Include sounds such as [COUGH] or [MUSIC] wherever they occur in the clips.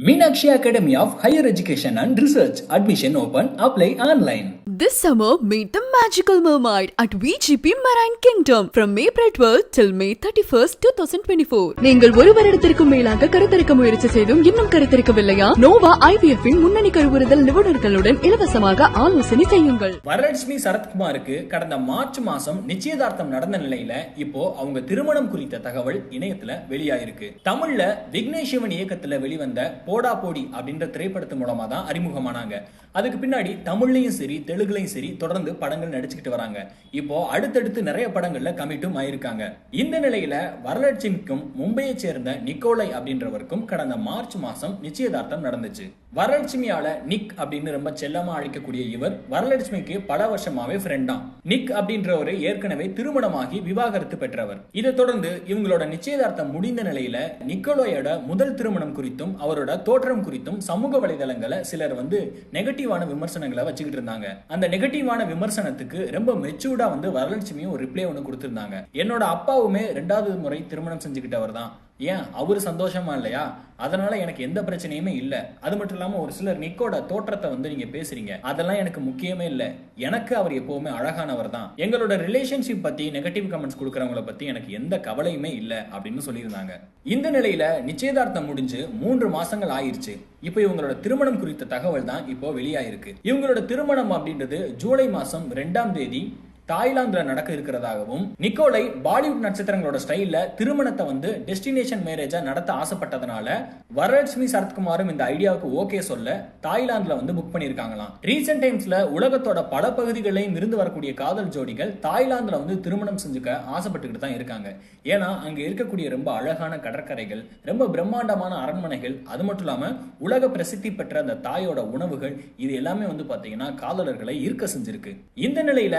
Meenakshi Academy of Higher Education and Research. Admission open. Apply online. This summer, meet the magical mermaid at VGP Marine Kingdom from April 12 till May 31st, 2024. நீங்கள் ஒரு வருடத்திற்கும் மேலாக கருத்தரிக்க முயற்சி செய்தும் இன்னும் கருத்தரிக்கவில்லையா Noah IVF இன் முன்னணி கருவுறுதல் நிபுணர்களுடன் இலவசமாக ஆலோசனை செய்யுங்கள் வரலட்சுமி சரத்குமாருக்கு கடந்த மார்ச் மாசம் நிச்சயதார்த்தம் நடந்த நிலையில இப்போ அவங்க திருமணம் குறித்த தகவல் இணையத்துல வெளியாயிருக்கு தமிழ்ல விக்னேஷ் சிவன் இயக்கத்துல வெளிவந்த போடா போடி அப்படின்ற திரைப்படத்து மூலமாக தான் அறிமுகமானாங்க. அதுக்கு பின்னாடி தமிழ்லையும் சரி தெலுங்குலையும் சரி தொடர்ந்து படங்கள் நடிச்சுக்கிட்டு வராங்க. இப்போ அடுத்தடுத்து நிறைய படங்கள்ல கமிட்டும் ஆயிருக்காங்க. இந்த நிலையில வரலட்சுமிக்கும் மும்பையை சேர்ந்த நிக்கோலை அப்படின்றவருக்கும் கடந்த மார்ச் மாசம் நிச்சயதார்த்தம் நடந்துச்சு. வரலட்சுமியால நிக் அப்படின்னு ரொம்ப செல்லமா அழைக்கக்கூடிய இவர் வரலட்சுமிக்கு பல வருஷமாவே ஃப்ரெண்டா நிக் அப்படின்றவர் ஏற்கனவே திருமணமாகி விவாகரத்து பெற்றவர். இதை தொடர்ந்து இவங்களோட நிச்சயதார்த்தம் முடிந்த நிலையில நிக்கோலோயோட முதல் திருமணம் குறித்தும் அவரோட தோற்றம் குறித்தும் சமூக வலைதளங்களை சிலர் வந்து நெகட்டிவான விமர்சனங்களை வச்சுக்கிட்டு இருந்தாங்க. அந்த நெகட்டிவான விமர்சனத்துக்கு ரொம்ப மெச்சூர்டா வந்து வரலட்சுமியும் ஒரு ரிப்ளை ஒன்று கொடுத்திருந்தாங்க. என்னோட அப்பாவுமே ரெண்டாவது முறை திருமணம் செஞ்சுக்கிட்டவர் தான். ஏன்? அவரு சந்தோஷமா இல்லையா? அதனால எனக்கு எந்த பிரச்சனையுமே இல்ல. அது மட்டும் இல்லாம ஒரு சிலர் நிக்கோட தோற்றத்தை வந்து நீங்க பேசுறீங்க. அதெல்லாம் எனக்கு முக்கியமே இல்ல. எனக்கு அவர் எப்பவுமே அழகானவர் தான். எங்களோட ரிலேஷன்ஷிப் பத்தி நெகட்டிவ் கமெண்ட்ஸ் கொடுக்கறவங்கள பத்தி எனக்கு எந்த கவலையுமே இல்ல அப்படின்னு சொல்லியிருந்தாங்க. இந்த நிலையில நிச்சயதார்த்தம் முடிஞ்சு மூன்று மாசங்கள் ஆயிருச்சு. இப்போ இவங்களோட திருமணம் குறித்த தகவல் தான் இப்போ வெளியாயிருக்கு. இவங்களோட திருமணம் அப்படின்றது ஜூலை மாசம் ரெண்டாம் தேதி தாய்லாந்துல நடக்க இருக்கிறதாகவும் நிக்கோலை பாலிவுட் நட்சத்திரங்களோட ஸ்டைல்ல திருமணத்தை வந்து டெஸ்டினேஷன் மேரேஜா நடத்த ஆசைப்பட்டதுனால வரலட்சுமி சரத்குமாரும் இந்த ஐடியாவுக்கு ஓகே சொல்ல தாய்லாந்துல வந்து புக் பண்ணியிருக்காங்களாம். ரீசெண்ட் டைம்ஸ்ல உலகத்தோட பல பகுதிகளையும் இருந்து வரக்கூடிய காதல் ஜோடிகள் தாய்லாந்துல வந்து திருமணம் செஞ்சுக்க ஆசைப்பட்டுக்கிட்டு தான் இருக்காங்க. ஏன்னா அங்க இருக்கக்கூடிய ரொம்ப அழகான கடற்கரைகள் ரொம்ப பிரம்மாண்டமான அரண்மனைகள் அது மட்டும் இல்லாம உலக பிரசித்தி பெற்ற அந்த தாயோட உணவுகள் இது எல்லாமே வந்து பாத்தீங்கன்னா காதலர்களை ஈர்க்க செஞ்சிருக்கு. இந்த நிலையில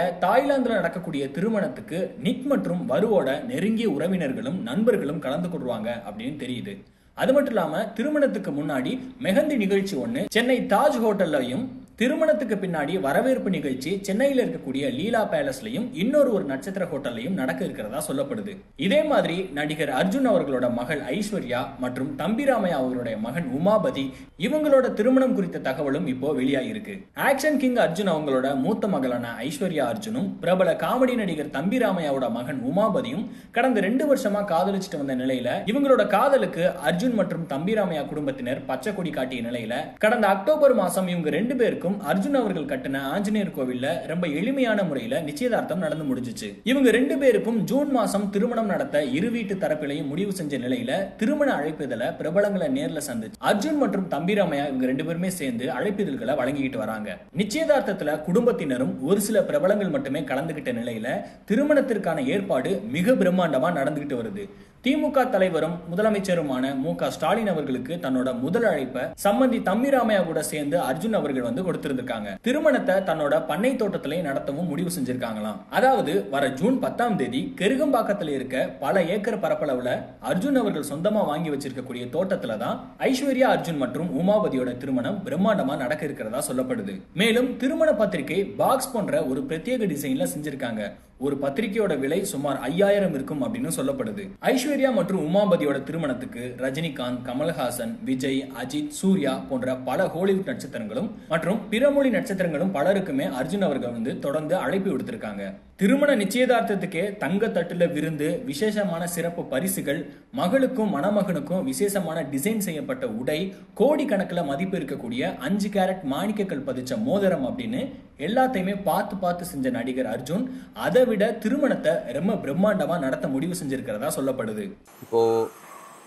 தாய்லாந்துல நடக்கக்கூடிய திருமணத்துக்கு நிக் மற்றும் வருவோட நெருங்கிய உறவினர்களும் நண்பர்களும் கலந்து கொள்வாங்க அப்படின்னு தெரியுது. அது மட்டும் இல்லாம திருமணத்துக்கு முன்னாடி மெஹந்தி நிகழ்ச்சி ஒண்ணு சென்னை தாஜ் ஹோட்டல்லையும் திருமணத்துக்கு பின்னாடி வரவேற்பு நிகழ்ச்சி சென்னையில இருக்கக்கூடிய லீலா பேலஸ்லயும் இன்னொரு ஒரு நட்சத்திர ஹோட்டல்லையும் நடக்க இருக்கிறதா சொல்லப்படுது. இதே மாதிரி நடிகர் அர்ஜுன் அவர்களோட மகள் ஐஸ்வர்யா மற்றும் தம்பிராமையா அவர்களுடைய மகன் உமாபதி இவங்களோட திருமணம் குறித்த தகவலும் இப்போ வெளியாகிருக்கு ஆக்ஷன் கிங் அர்ஜுன் அவங்களோட மூத்த மகளான ஐஸ்வர்யா அர்ஜுனும் பிரபல காமெடி நடிகர் தம்பிராமையாவோட மகன் உமாபதியும் கடந்த ரெண்டு வருஷமா காதலிச்சுட்டு வந்த நிலையில இவங்களோட காதலுக்கு அர்ஜுன் மற்றும் தம்பிராமையா குடும்பத்தினர் பச்சை கொடி காட்டிய நிலையில கடந்த அக்டோபர் மாசம் இவங்க ரெண்டு பேருக்கும் அர்ஜுன் அவர்கள் கட்டின ஆஞ்சநேயர் கோவில்ல ரொம்ப எளிமையான முறையில நிச்சயதார்த்தம் நடந்து முடிஞ்சுச்சு. இவங்க ரெண்டு பேருக்கும் ஜூன் மாசம் திருமணம் நடத்த இரு வீட்டு தரப்பிலையும் முடிவு செஞ்ச நிலையில திருமண அழைப்பிதழ பிரபலங்களை நேர்ல சந்திச்சு அர்ஜுன் மற்றும் தம்பிராமையா இவங்க ரெண்டு பேருமே சேர்ந்து அழைப்பிதழ்களை வழங்கிக்கிட்டு வராங்க. நிச்சயதார்த்தத்துல குடும்பத்தினரும் ஒரு சில பிரபலங்கள் மட்டுமே கலந்துகிட்ட நிலையில திருமணத்திற்கான ஏற்பாடு மிக பிரம்மாண்டமா நடந்துகிட்டு வருது. திமுக தலைவரும் முதலமைச்சருமான மு க ஸ்டாலின் அவர்களுக்கு தன்னோட முதல் அழைப்பை சம்பந்தி தம்பிராமையா கூட சேர்ந்து அர்ஜுன் அவர்கள் வந்து கொடுத்திருந்திருக்காங்க. திருமணத்தை தன்னோட பண்ணை தோட்டத்திலே நடத்தவும் முடிவு செஞ்சிருக்காங்களாம். அதாவது வர ஜூன் பத்தாம் தேதி கெருகம்பாக்கத்தில் இருக்க பல ஏக்கர் பரப்பளவுல அர்ஜுன் அவர்கள் சொந்தமா வாங்கி வச்சிருக்கக்கூடிய தோட்டத்துல தான் ஐஸ்வர்யா அர்ஜுன் மற்றும் உமாபதியோட திருமணம் பிரம்மாண்டமா நடக்க இருக்கிறதா சொல்லப்படுது. மேலும் திருமண பத்திரிகை பாக்ஸ் போன்ற ஒரு பிரத்யேக டிசைன்ல செஞ்சிருக்காங்க. ஒரு பத்திரிகையோட விலை சுமார் ஐயாயிரம் இருக்கும் அப்படின்னு சொல்லப்படுது. ஐஸ்வர்யா மற்றும் உமாபதியோட திருமணத்துக்கு ரஜினிகாந்த் கமல்ஹாசன் விஜய் அஜித் சூர்யா போன்ற பல ஹாலிவுட் நட்சத்திரங்களும் மற்றும் பிற மொழி நட்சத்திரங்களும் பலருக்குமே அர்ஜுன் அவர்கள் வந்து தொடர்ந்து அழைப்பு விடுத்திருக்காங்க. திருமண நிச்சயதார்த்தத்துக்கே தங்க தட்டுல விருந்து விசேஷமான சிறப்பு பரிசுகள் மகளுக்கும் மணமகனுக்கும் விசேஷமான டிசைன் செய்யப்பட்ட உடை கோடி கணக்கில் மதிப்பு இருக்கக்கூடிய அஞ்சு கேரட் மாணிக்கக்கல் பதிச்ச மோதிரம் அப்படின்னு எல்லாத்தையுமே பார்த்து பார்த்து செஞ்ச நடிகர் அர்ஜுன். அதை விட திருமணத்தை ரொம்ப பிரம்மாண்டமாக நடத்த முடிவு செஞ்சிருக்கிறதா சொல்லப்படுது. இப்போது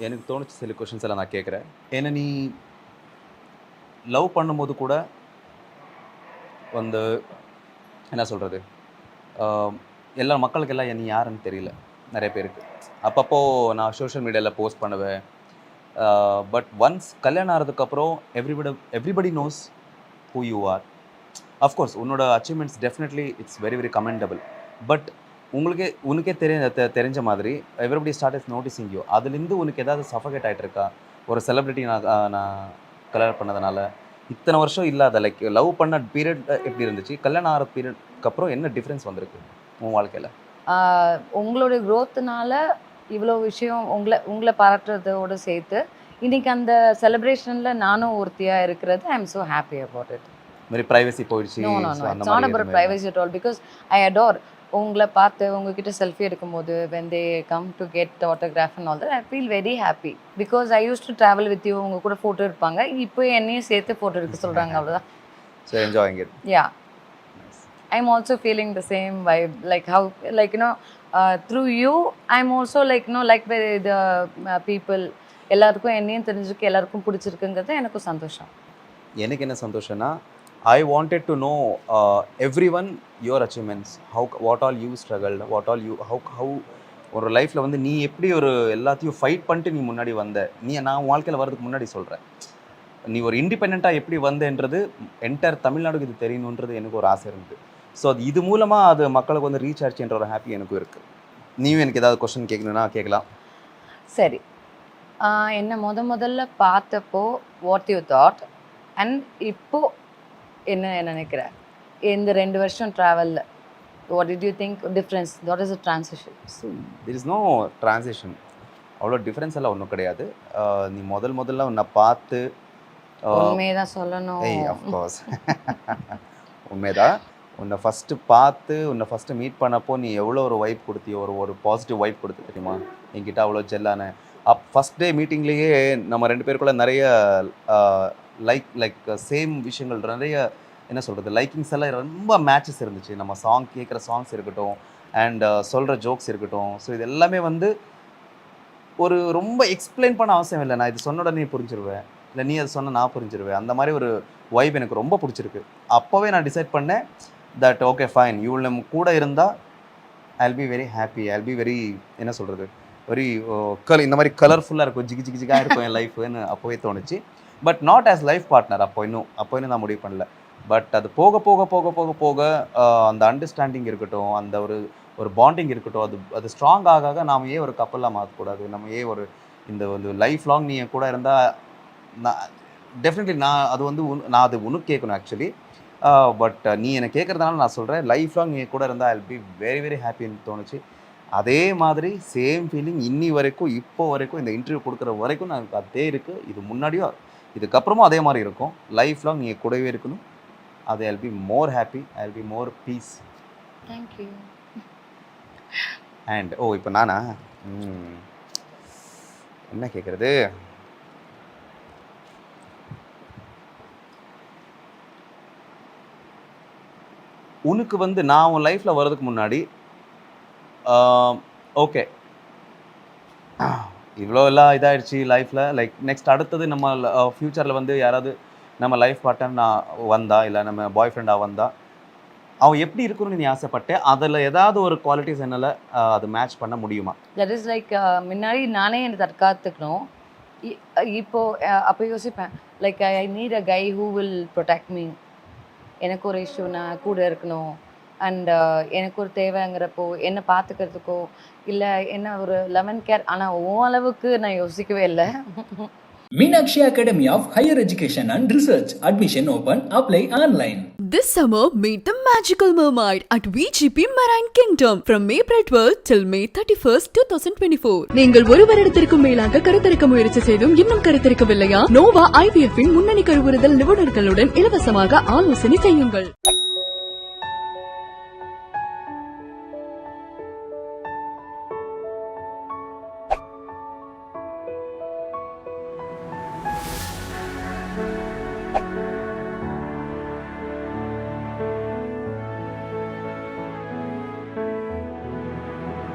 எனக்கு தோணுச்சு சில கொஷின்ஸ் எல்லாம் நான் கேட்குறேன் ஏன்னா நீ லவ் பண்ணும்போது கூட வந்து என்ன சொல்கிறது எல்லா மக்களுக்கெல்லாம் நீ யாருன்னு தெரியல நிறைய பேருக்கு. அப்பப்போ நான் சோஷியல் மீடியாவில் போஸ்ட் பண்ணுவேன். பட் ஒன்ஸ் கல்யாணம் ஆகிறதுக்கப்புறம் everybody everybody knows who you are of course உன்னோட achievements definitely it's very very commendable but உங்களுக்கே உனக்கே தெரிய தெ- தெரிஞ்ச மாதிரி everybody start is noticing you அதுலேருந்து உனக்கு ஏதாவது சஃபகேட் ஆகிட்டு இருக்கா? ஒரு செலிப்ரிட்டி நான் நான் கல்யாணம் பண்ணதுனால இத்தனை வருஷம் இல்லாத லைக் லவ் பண்ண பீரியட் எப்படி இருந்துச்சு? கல்யாணம் ஆகிற பீரியட்க்கு அப்புறம் என்ன டிஃப்ரென்ஸ் வந்திருக்கு உன் வாழ்க்கையில்? உங்களுடைய growthனால இவ்வளோ விஷயம் உங்களை உங்களை பாராட்டுறதோடு சேர்த்து இன்னைக்கு அந்த செலிப்ரேஷனில் நானும் ஒருத்தியாக இருக்கிறது I am so happy about it மாதிரி ப்ரைவசி போயிடுச்சு நோ நோ so நோ அந்த இட்ஸ் நாட் மாதிரி அபவுட் எதுவுமே privacy at all because I adore உங்களை பார்த்து உங்ககிட்ட செல்ஃபி எடுக்கும்போது when they come to get autograph and all that I feel very happy because I use to travel with you உங்க கூட photo எடுப்பாங்க. இப்போ என்னையும் சேர்த்து ஃபோட்டோ எடுக்க சொல்கிறாங்க அவ்வளோதான் so enjoying it yeah I'm also feeling the same vibe like how like you know through you I'm also like know like by the people எல்லாருக்கும் என்னையும் தெரிஞ்சுக்க எல்லாருக்கும் பிடிச்சிருக்குங்கிறது எனக்கும் சந்தோஷம். எனக்கு என்ன சந்தோஷம்னா I wanted to know every one your achievements how what all you struggle what all you how how ஒரு லைஃப்பில் வந்து நீ எப்படி ஒரு எல்லாத்தையும் ஃபைட் பண்ணிட்டு நீ முன்னாடி வந்த? நீ நான் வாழ்க்கையில் வர்றதுக்கு முன்னாடி சொல்கிறேன் நீ ஒரு இண்டிபெண்ட்டாக எப்படி வந்தேன்றது என்டையர் தமிழ்நாடுக்கு இது தெரியணுன்றது எனக்கு ஒரு ஆசை இருந்தது. ஸோ அது இது மூலமாக அது மக்களுக்கு வந்து ரீச் ஆச்சுன்ற ஒரு ஹாப்பி எனக்கும் இருக்குது நீயும் எனக்கு ஏதாவது கொஸ்டின் கேட்கணுன்னா கேட்கலாம். சரி. என்னை முத முதல்ல பார்த்தப்போ வாட் யூ தாட் அண்ட் இப்போது என்ன நினைக்கிற? இந்த ரெண்டு வருஷம் ட்ராவலில் what did you think difference what is a transition there is no transition அவ்வளோ டிஃப்ரென்ஸ் எல்லாம் ஒன்றும் கிடையாது. நீ முதல் முதல்ல உன்னை பார்த்து உண்மையதான் சொல்லணும். அஃப்கோர்ஸ் [LAUGHS] உண்மைதான். உன்னை ஃபஸ்ட்டு பார்த்து உன்னை ஃபஸ்ட்டு மீட் பண்ணப்போ நீ எவ்வளோ ஒரு வைப் கொடுத்தியோ ஒரு ஒரு பாசிட்டிவ் வைப் கொடுத்து தெரியுமா? என்கிட்ட அவ்வளோ ஜெல்லான அப் ஃபஸ்ட் டே மீட்டிங்லேயே நம்ம ரெண்டு பேருக்குள்ள நிறைய லைக் லைக் சேம் விஷயங்கள் நிறைய என்ன சொல்கிறது லைக்கிங்ஸ் எல்லாம் ரொம்ப மேட்சஸ் இருந்துச்சு. நம்ம சாங் கேட்குற சாங்ஸ் இருக்கட்டும் அண்ட் சொல்கிற ஜோக்ஸ் இருக்கட்டும். ஸோ இது எல்லாமே வந்து ஒரு ரொம்ப எக்ஸ்பிளைன் பண்ண அவசியம் இல்லை. நான் இது சொன்ன உடனே நீ புரிஞ்சிருவேன். இல்லை நீ அதை சொன்ன நான் புரிஞ்சிருவேன். அந்த மாதிரி ஒரு வைப் எனக்கு ரொம்ப பிடிச்சிருக்கு. அப்போவே நான் டிசைட் பண்ணேன் தட் ஓகே ஃபைன் இவ்வளோ நம்ம கூட இருந்தால் I'll be very happy I'll be very என்ன சொல்கிறது வெரி கல் uh, இந்த மாதிரி கலர்ஃபுல்லாக இருக்கும். ஜிகி ஜிகி ஜிகாக இருக்கும் என் லைஃப்னு அப்போவே தோணுச்சு. But not as life partner அப்போ இன்னும் அப்போ இன்னும் நான் முடிவு பண்ணல. பட் அது போக போக போக போக போக அந்த அண்டர்ஸ்டாண்டிங் இருக்கட்டும் அந்த ஒரு ஒரு பாண்டிங் இருக்கட்டும் அது அது ஸ்ட்ராங் ஆக ஆக நாம் ஏன் ஒரு கப்பலாக மாற்றக்கூடாது நம்ம ஏன் ஒரு இந்த வந்து லைஃப் லாங் நீ என் கூட இருந்தால் நான் டெஃபினெட்லி நான் அது வந்து உன்- நான் அது உனக்கு கேட்கணும் ஆக்சுவலி பட் நீ என்னை கேட்குறதுனால நான் சொல்கிறேன் லைஃப் லாங் நீ என் கூட இருந்தால் ஐல் பி வெரி வெரி ஹாப்பின்னு தோணுச்சு. அதே மாதிரி சேம் ஃபீலிங் இன்னி வரைக்கும் இப்போ வரைக்கும் இந்த இன்டர்வியூ கொடுக்குற வரைக்கும் நான் அதே இருக்குது இது முன்னாடியும் இதுக்கப்புறமும் அதே மாதிரி இருக்கும். லைஃப் லாங் நீ என் கூடவே இருக்கணும். அது I'll be more happy I'll be more peace thank you and ஓ இப்போ நானா. என்ன கேட்குறது உனக்கு வந்து நான் உன் லைஃப்பில் வர்றதுக்கு முன்னாடி ஓகே இவ்வளோ எல்லாம் இதாகிடுச்சு லைஃப்பில் லைக் நெக்ஸ்ட் அடுத்தது நம்ம uh, ஃப்யூச்சரில் வந்து யாராவது நம்ம லைஃப் பார்ட்னர் நான் வந்தா இல்லை நம்ம பாய் ஃப்ரெண்டாக வந்தா அவன் எப்படி இருக்கணும்னு நீ ஆசைப்பட்ட அதில் ஏதாவது ஒரு குவாலிட்டிஸ் என்னால் uh, அது மேட்ச் பண்ண முடியுமா? தட் இஸ் லைக் முன்னாடி நானே என்னை தற்காத்துக்கணும். இ- இப்போ அப்போ யோசிப்பேன். Like I need a guy who will protect me எனக்கு ஒரு இஷ்யூ நான் கூட இருக்கணும். அண்ட் எனக்கு ஒரு தேவைங்கிறப்போ என்னை பார்த்துக்கிறதுக்கோ இல்லை என்ன ஒரு லெமன் கேர் ஆனால் உன் அளவுக்கு நான் யோசிக்கவே இல்லை Meenakshi Academy of Higher Education and Research. Admission open. Apply online. This summer, meet the magical mermaid at VGP Marine Kingdom from April 12 till May 31st, 2024. நீங்கள் ஒரு வருடத்திற்கும் மேலாக கருத்தரிக்க முயற்சி செய்தும் இன்னும் கருத்தரிக்கவில்லையா நோவா ஐவிஎஃப் இன் முன்னணி கருவுறுதல் நிபுணர்களுடன் இலவசமாக ஆலோசனை செய்யுங்கள்